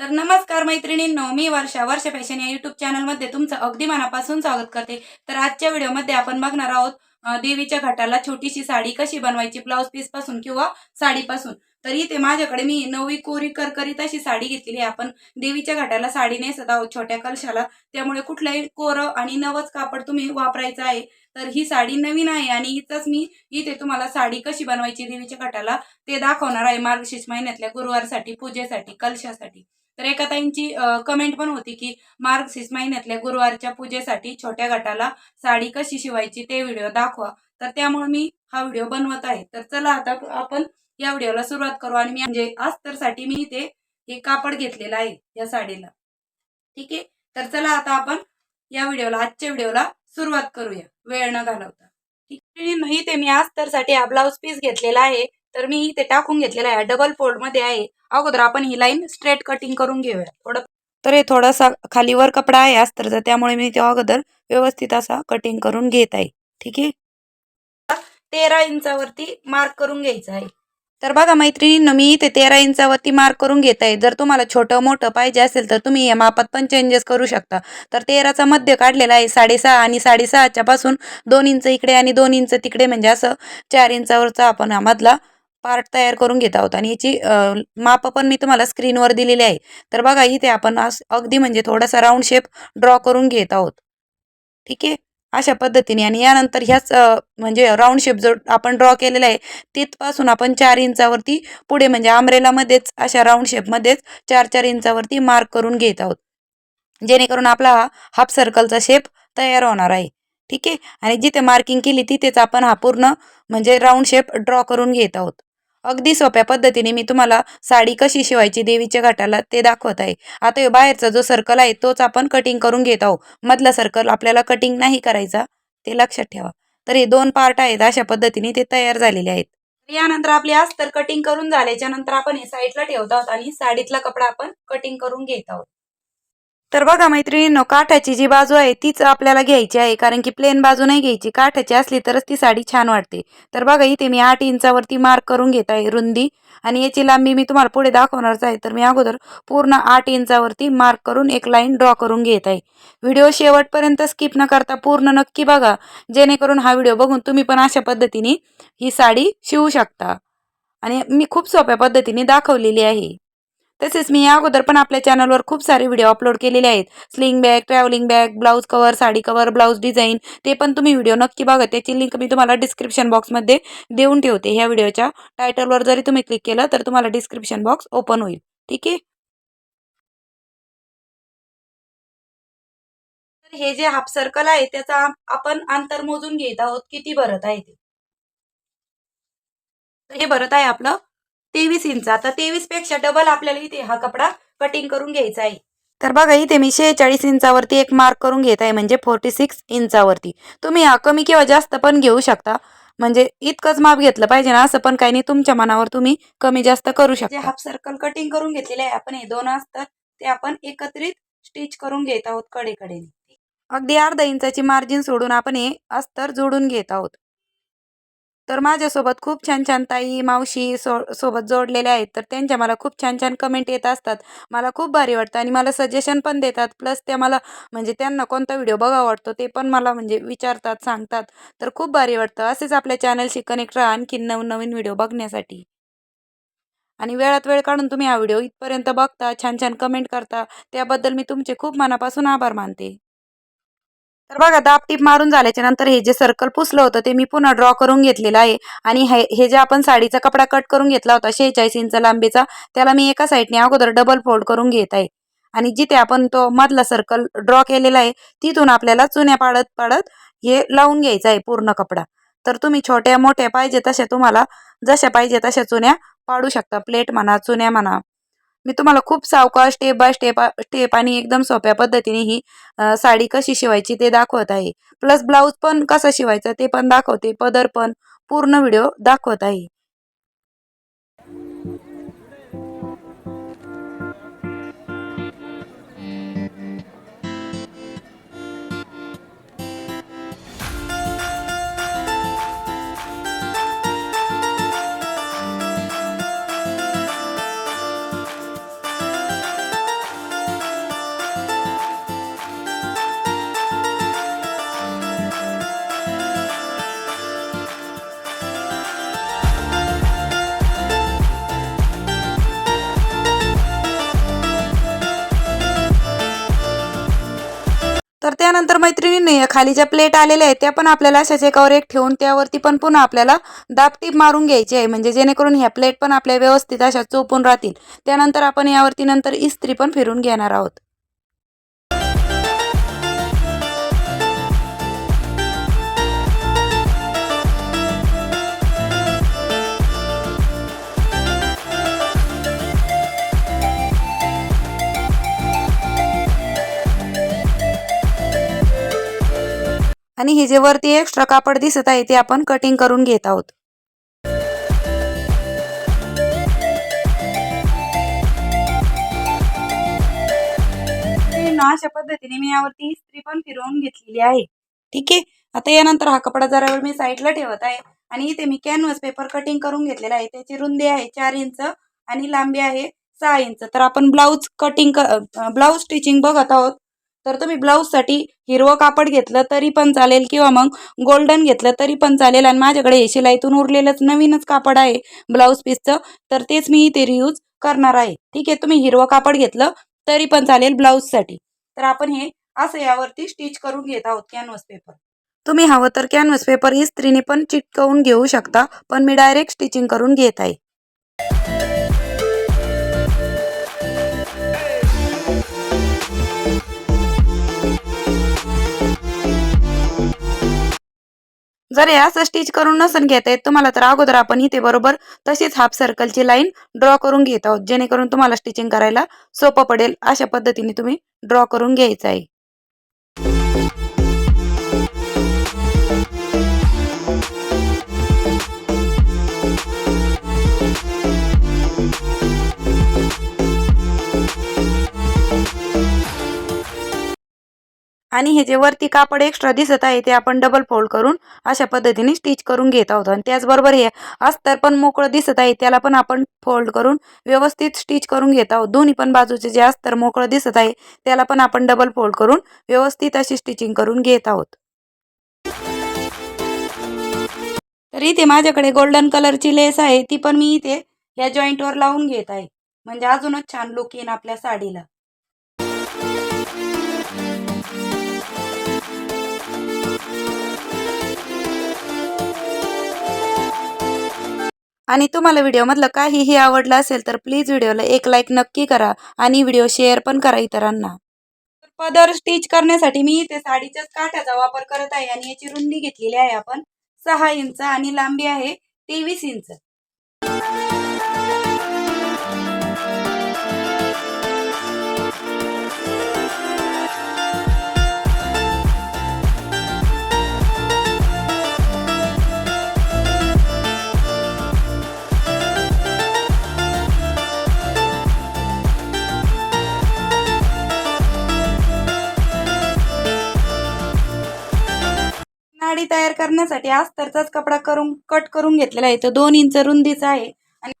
तर नमस्कार मैत्रिणींनो मी वर्षा. वर्ष फॅशन या युट्यूब चॅनलमध्ये तुमचं अगदी मनापासून स्वागत करते. तर आजच्या व्हिडिओमध्ये आपण बघणार आहोत देवीच्या घाटाला छोटीशी साडी कशी बनवायची ब्लाऊज पीसपासून किंवा साडीपासून. तर इथे माझ्याकडे मी नवी कोरी करकरीत अशी साडी घेतलेली आहे. आपण देवीच्या घाटाला साडी नेसत आहोत छोट्या कलशाला. त्यामुळे कुठलंही कोरं आणि नवच कापड तुम्ही वापरायचं आहे तर ही साडी नवीन आहे आणि इथंच मी इथे तुम्हाला साडी कशी बनवायची देवीच्या घाटाला ते दाखवणार आहे मार्गशीर्ष महिन्यातल्या गुरुवारसाठी पूजेसाठी कलशासाठी. तर एका ताईंची कमेंट पण होती की मार्गशीर्ष महिन्यातल्या गुरुवारच्या पूजेसाठी छोट्या गटाला साडी कशी शिवायची ते व्हिडिओ दाखवा. तर त्यामुळे मी हा व्हिडिओ बनवत आहे. तर चला आता आपण या व्हिडिओला सुरुवात करू आणि मी म्हणजे अस्तरसाठी मी इथे हे कापड घेतलेलं आहे या साडीला. ठीक आहे? तर चला आता आपण या व्हिडिओला आजच्या व्हिडिओला सुरुवात करूया. वेळ न घालवता. ठीक आहे? ते मी अस्तरसाठी हा ब्लाऊज पीस घेतलेला आहे. तर मी इथे टाकून घेतलेला आहे. डबल फोल्डमध्ये आहे. अगोदर आपण ही लाईन स्ट्रेट कटिंग करून घेऊया. थोडं तर हे थोडासा खालीवर कपडा आहे अस्तरचा त्यामुळे मी ते अगोदर व्यवस्थित असा कटिंग करून घेत आहे. ठीक आहे? तेरा इंचावरती मार्क करून घ्यायचं आहे. तर बघा मैत्रिणींनो मी इथे तेरा इंचावरती मार्क करून घेत आहे. जर तुम्हाला छोटं मोठं पाहिजे असेल तर तुम्ही या मापात पण चेंजेस करू शकता. तर तेराचा मध्य काढलेला आहे साडेसहा आणि साडेसहाच्या पासून दोन इंच इकडे आणि दोन इंच तिकडे म्हणजे असं चार इंचावरचा आपण हा मधला पार्ट तयार करून घेत आहोत. आणि याची माप पण मी तुम्हाला स्क्रीनवर दिलेली आहे. तर बघा इथे आपण अगदी म्हणजे थोडासा राऊंड शेप ड्रॉ करून घेत आहोत. ठीक आहे? अशा पद्धतीने. आणि यानंतर ह्याच म्हणजे राऊंड शेप जो आपण ड्रॉ केलेला आहे तिथपासून आपण चार इंचावरती पुढे म्हणजे आमरेलामध्येच अशा राऊंड शेपमध्येच चार चार इंचावरती मार्क करून घेत आहोत. जेणेकरून आपला हा हाफ सर्कलचा शेप तयार होणार आहे. ठीक आहे? आणि जिथे मार्किंग केली तिथेच आपण हा पूर्ण म्हणजे राऊंड शेप ड्रॉ करून घेत आहोत. अगदी सोप्या पद्धतीने मी तुम्हाला साडी कशी शिवायची देवीच्या घाटाला ते दाखवत आहे. आता हे बाहेरचा जो सर्कल आहे तोच आपण कटिंग करून घेत आहोत. मधला सर्कल आपल्याला कटिंग नाही करायचा ते लक्षात ठेवा. तर हे दोन पार्ट आहेत अशा पद्धतीने ते तयार झालेले आहेत. यानंतर आपली अस्तर कटिंग करून झाल्याच्यानंतर आपण हे साईडला ठेवत आहोत आणि साडीतला कपडा आपण कटिंग करून घेत आहोत. तर बघा मैत्रिणींनो काठाची जी बाजू आहे तीच आपल्याला घ्यायची आहे कारण की प्लेन बाजू नाही घ्यायची. काठाची असली तरच ती साडी छान वाटते. तर बघा इथे मी आठ इंचावरती मार्क करून घेत आहे रुंदी. आणि याची लांबी मी तुम्हाला पुढे दाखवणारच आहे. तर मी अगोदर पूर्ण आठ इंचावरती मार्क करून एक लाईन ड्रॉ करून घेत आहे. व्हिडिओ शेवटपर्यंत स्किप न करता पूर्ण नक्की बघा. जेणेकरून हा व्हिडिओ बघून तुम्ही पण अशा पद्धतीने ही साडी शिवू शकता. आणि मी खूप सोप्या पद्धतीने दाखवलेली आहे. तसेच मी या अगोदर पण आपल्या चॅनलवर खूप सारे व्हिडिओ अपलोड केलेले आहेत. Sling bag travelling bag blouse cover sari cover blouse design ते पण तुम्ही व्हिडिओ नक्की बघा. त्याची लिंक मी तुम्हाला डिस्क्रिप्शन बॉक्समध्ये देऊन ठेवते. ह्या व्हिडिओच्या टायटलवर जरी तुम्ही क्लिक केलं तर तुम्हाला डिस्क्रिप्शन बॉक्स ओपन होईल. ठीक आहे? तर हे जे हाफ सर्कल आहे त्याचा आपण अंतर मोजून घेत आहोत. किती भरत आहे ते? हे भरत आहे आपलं तेवीस इंच. आता तेवीसपेक्षा डबल आपल्याला इथे हा कपडा कटिंग करून घ्यायचा आहे. तर बघा इथे मी शेहेचाळीस इंचावरती एक मार्क करून घेत आहे म्हणजे फोर्टी सिक्स इंचावरती. तुम्ही हा कमी किंवा जास्त पण घेऊ शकता. म्हणजे इतकंच माप घेतलं पाहिजे ना असं पण काही नाही तुमच्या मनावर तुम्ही कमी जास्त करू शकता. हाफ सर्कल कटिंग करून घेतलेले आहे आपण हे दोन असतात ते आपण एकत्रित स्टिच करून घेत आहोत कडेकडे अगदी अर्धा इंचाची मार्जिन सोडून आपण हे अस्तर जोडून घेत आहोत. तर माझ्यासोबत खूप छान छान ताई मावशी सो सोबत जोडलेल्या आहेत. तर त्यांच्या मला खूप छान छान कमेंट येत असतात. मला खूप भारी वाटतं आणि मला सजेशन पण देतात. प्लस त्या मला म्हणजे त्यांना कोणता व्हिडिओ बघा वाटतो ते पण मला म्हणजे विचारतात सांगतात. तर खूप भारी वाटतं. असेच आपल्या चॅनलशी कनेक्ट राहा आणखी नवनवीन व्हिडिओ बघण्यासाठी. आणि वेळात वेळ काढून तुम्ही हा व्हिडिओ इथपर्यंत बघता छान छान कमेंट करता. त्याबद्दल मी तुमचे खूप मनापासून आभार मानते. तर बघा दाब टीप मारून झाल्याच्यानंतर हे जे सर्कल पुसलं होतं ते मी पुन्हा ड्रॉ करून घेतलेलं आहे. आणि हे हे जे आपण साडीचा कपडा कट करून घेतला होता शेहेचाळीस इंच लांबीचा त्याला मी एका साईडने अगोदर डबल फोल्ड करून घेत आहे. आणि जिथे आपण तो मधला सर्कल ड्रॉ केलेला आहे तिथून आपल्याला चुन्या पाडत पाडत हे लावून घ्यायचं आहे पूर्ण कपडा. तर तुम्ही छोट्या मोठ्या पाहिजे तशा तुम्हाला जशा पाहिजे तशा चुन्या पाडू शकता. प्लेट म्हणा चुन्या म्हणा. मी तुम्हाला खूप सावकाश स्टेप बाय स्टेप स्टेप आणि एकदम सोप्या पद्धतीने ही साडी कशी शिवायची ते दाखवत आहे. प्लस ब्लाऊज पण कसं शिवायचं ते पण दाखवते. पदर पण पूर्ण व्हिडिओ दाखवत आहे. तर त्यानंतर मैत्रिणींनी खाली ज्या प्लेट आलेल्या आहेत त्या पण आपल्याला अशाच एकावर एक ठेवून त्यावरती पण पुन्हा आपल्याला दाबटीप मारून घ्यायची आहे. म्हणजे जेणेकरून ह्या प्लेट पण आपल्या व्यवस्थित अशा चोपून राहतील. त्यानंतर आपण यावरती नंतर इस्त्री पण फिरून घेणार आहोत. आणि हे जे वरती एक्स्ट्रा कापड दिसत आहे ते आपण कटिंग करून घेत आहोत. अशा पद्धतीने मी यावरती इस्त्री पण फिरवून घेतलेली आहे. ठीक आहे? आता यानंतर हा कपडा जरा वेळ मी साईडला ठेवत आहे आणि इथे मी कॅनव्हस पेपर कटिंग करून घेतलेला आहे. त्याची रुंदी आहे चार इंच आणि लांबी आहे सहा इंच. तर आपण ब्लाऊज कटिंग ब्लाऊज स्टिचिंग बघत आहोत. तर तुम्ही ब्लाऊजसाठी हिरवं कापड घेतलं तरी पण चालेल किंवा मग गोल्डन घेतलं तरी पण चालेल. आणि माझ्याकडे हे शिलाईतून उरलेलंच नवीनच कापड आहे ब्लाऊज पीसचं. तर तेच मी ते रियूज करणार आहे. ठीक आहे तुम्ही हिरवं कापड घेतलं तरी पण चालेल ब्लाऊजसाठी. तर आपण हे असं यावरती स्टिच करून घेत आहोत कॅनव्हस पेपर तुम्ही हवं तर कॅनव्हस पेपर इस्त्रीने पण चिटकवून घेऊ शकता पण मी डायरेक्ट स्टिचिंग करून घेत आहे. जर हे असं स्टिच करून नसन घेता येत तुम्हाला तर अगोदर आपण इथे बरोबर तशीच हाफ सर्कलची लाईन ड्रॉ करून घेत आहोत जेणेकरून तुम्हाला स्टिचिंग करायला सोपं पडेल. अशा पद्धतीने तुम्ही ड्रॉ करून घ्यायचं आहे. आणि हे जे वरती कापड एक्स्ट्रा दिसत आहे ते आपण डबल फोल्ड करून अशा पद्धतीने स्टिच करून घेत आहोत. आणि त्याचबरोबर हे अस्तर पण मोकळं दिसत आहे त्याला पण आपण फोल्ड करून व्यवस्थित स्टिच करून घेत आहोत. दोन्ही पण बाजूचे जे अस्तर मोकळं दिसत आहे त्याला पण आपण डबल फोल्ड करून व्यवस्थित अशी स्टिचिंग करून घेत आहोत. तर इथे माझ्याकडे गोल्डन कलरची लेस आहे ती पण मी इथे या जॉईंटवर लावून घेत आहे. म्हणजे अजूनच छान लुक येईन आपल्या साडीला. आणि तुम्हाला व्हिडिओमधलं काहीही आवडलं असेल तर प्लीज व्हिडिओला एक लाईक नक्की करा आणि व्हिडिओ शेअर पण करा इतरांना. पदर स्टिच करण्यासाठी मी इथे साडीच्याच काठाचा वापर करत आहे आणि याची रुंदी घेतलेली आहे आपण सहा इंच आणि लांबी आहे तेवीस इंच. तयार करण्यासाठी अस्तरचाच कपडा करून कट करून घेतलेला आहे. तर दोन इंच रुंदीचा आहे.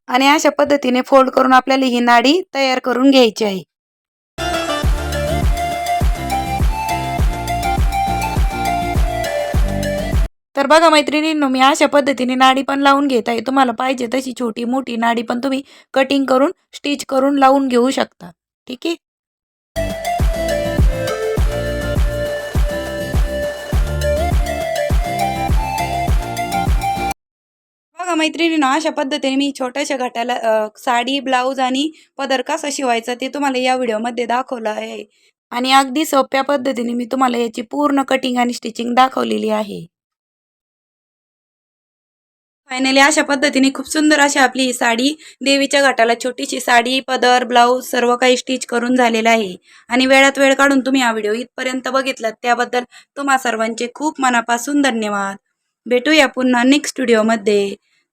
आणि अशा पद्धतीने फोल्ड करून आपल्याला ही नाडी तयार करून घ्यायची आहे. तर बघा मैत्रिणींनो मी अशा पद्धतीने नाडी पण लावून घेत आहे. तुम्हाला पाहिजे तशी छोटी मोठी नाडी पण तुम्ही कटिंग करून स्टिच करून लावून घेऊ शकता. ठीक आहे? बघा मैत्रिणीनं अशा पद्धतीने मी छोट्याशा घटाला साडी ब्लाऊज आणि पदर कसा शिवायचा ते तुम्हाला या व्हिडिओमध्ये दाखवलं आहे. आणि अगदी सोप्या पद्धतीने मी तुम्हाला याची पूर्ण कटिंग आणि स्टिचिंग दाखवलेली आहे. फायनली अशा पद्धतीने खूप सुंदर अशी आपली ही साडी देवीच्या घाटाला छोटीशी साडी पदर ब्लाऊज सर्व काही स्टिच करून झालेलं आहे. आणि वेळात वेळ काढून तुम्ही हा व्हिडिओ इथपर्यंत बघितलात त्याबद्दल तुम्हा सर्वांचे खूप मनापासून धन्यवाद. भेटूया पुन्हा नेक्स्ट व्हिडिओमध्ये